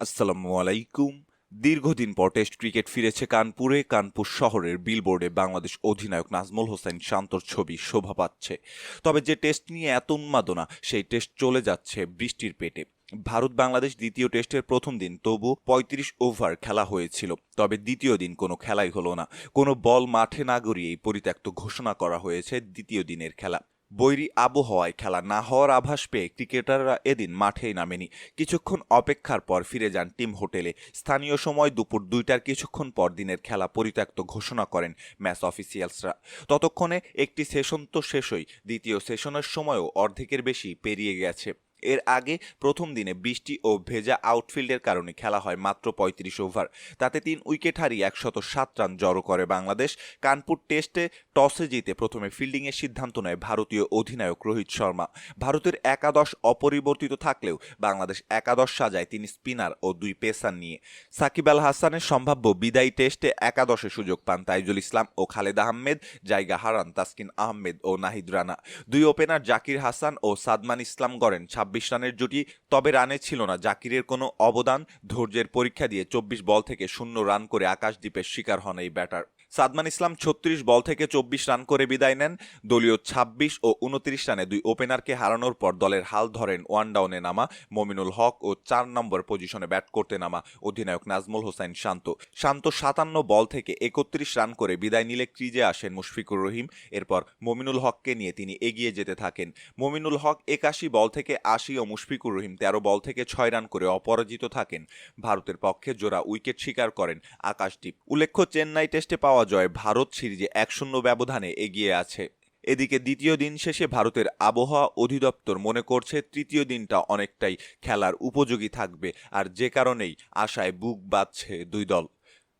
আসসালামু আলাইকুম। দীর্ঘদিন পর টেস্ট ক্রিকেট ফিরেছে কানপুরে। কানপুর শহরের বিলবোর্ডে বাংলাদেশ অধিনায়ক নাজমুল হোসেন শান্তর ছবি শোভা পাচ্ছে। তবে যে টেস্ট নিয়ে এত উন্মাদনা, সেই টেস্ট চলে যাচ্ছে বৃষ্টির পেটে। ভারত বাংলাদেশ দ্বিতীয় টেস্টের প্রথম দিন তবু পঁয়ত্রিশ ওভার খেলা হয়েছিল। তবে দ্বিতীয় দিন কোনো খেলাই হলো না। কোনো বল মাঠে না গড়িয়েই পরিত্যক্ত ঘোষণা করা হয়েছে দ্বিতীয় দিনের খেলা। বৈরী আবহাওয়ায় খেলা না হওয়ার আভাস পেয়ে ক্রিকেটাররা এদিন মাঠেই নামেনি। কিছুক্ষণ অপেক্ষার পর ফিরে যান টিম হোটেলে। স্থানীয় সময় দুপুর দুইটার কিছুক্ষণ পর দিনের খেলা পরিত্যক্ত ঘোষণা করেন ম্যাচ অফিসিয়ালসরা। ততক্ষণে একটি সেশন তো শেষই, দ্বিতীয় সেশনের সময়ও অর্ধেকের বেশি পেরিয়ে গেছে। এর আগে প্রথম দিনে বৃষ্টি ও ভেজা আউটফিল্ডের কারণে খেলা হয় মাত্র পঁয়ত্রিশ ওভার। তাতে তিন উইকেট হারিয়ে একশত সাত রান জড়ো করে বাংলাদেশ। কানপুর টেস্টে টসে জিতে প্রথমে ফিল্ডিংয়ের সিদ্ধান্ত নেয় ভারতীয় অধিনায়ক রোহিত শর্মা। ভারতের একাদশ অপরিবর্তিত থাকলেও বাংলাদেশ একাদশ সাজায় তিনি স্পিনার ও দুই পেসার নিয়ে। সাকিব আল হাসানের সম্ভাব্য বিদায়ী টেস্টে একাদশে সুযোগ পান তাইজুল ইসলাম ও খালেদ আহমেদ, জায়গা হারান তাসকিন আহমেদ ও নাহিদ রানা। দুই ওপেনার জাকির হাসান ও সাদমান ইসলাম গড়েন ছাব্বিশ রানের জুটি তবে রানে ছিল না। জাকিরের কোনো অবদান ধৈর্যের পরীক্ষা দিয়ে চব্বিশ বল থেকে শূন্য রান করে আকাশদ্বীপের শিকার হন এই ব্যাটার। সাদমান ইসলাম ছত্রিশ বল থেকে চব্বিশ রান করে বিদায় নেন। দলীয় ছাব্বিশ ও উনত্রিশ রানে দুই ওপেনারকে হারানোর পর দলের হাল ধরেন ওয়ান ডাউনে নামা মমিনুল হক ও চার নম্বর পজিশনে ব্যাট করতে নামা অধিনায়ক নাজমুল হোসেন শান্ত। শান্ত সাতান্ন বল থেকে একত্রিশ রান করে বিদায় নিলে ক্রিজে আসেন মুশফিকুর রহিম। এরপর মমিনুল হককে নিয়ে তিনি এগিয়ে যেতে থাকেন। মমিনুল হক একাশি বল থেকে আশি ও মুশফিকুর রহিম তেরো বল থেকে ছয় রান করে অপরাজিত থাকেন। ভারতের পক্ষে জোড়া উইকেট শিকার করেন আকাশদ্বীপ উল্লেখ্য, চেন্নাই টেস্টে পাওয়া ভারত সিরিজে এক শূন্য ব্যবধানে এগিয়ে আছে। এদিকে দ্বিতীয় দিন শেষে ভারতের আবহাওয়া অধিদপ্তর মনে করছে তৃতীয় দিনটা অনেকটাই খেলার উপযোগী থাকবে আর যে কারণেই আশায় বুক বাঁধছে দুই দল।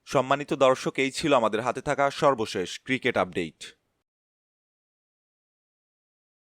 সম্মানিত দর্শক, এই ছিল আমাদের হাতে থাকা সর্বশেষ ক্রিকেট আপডেট।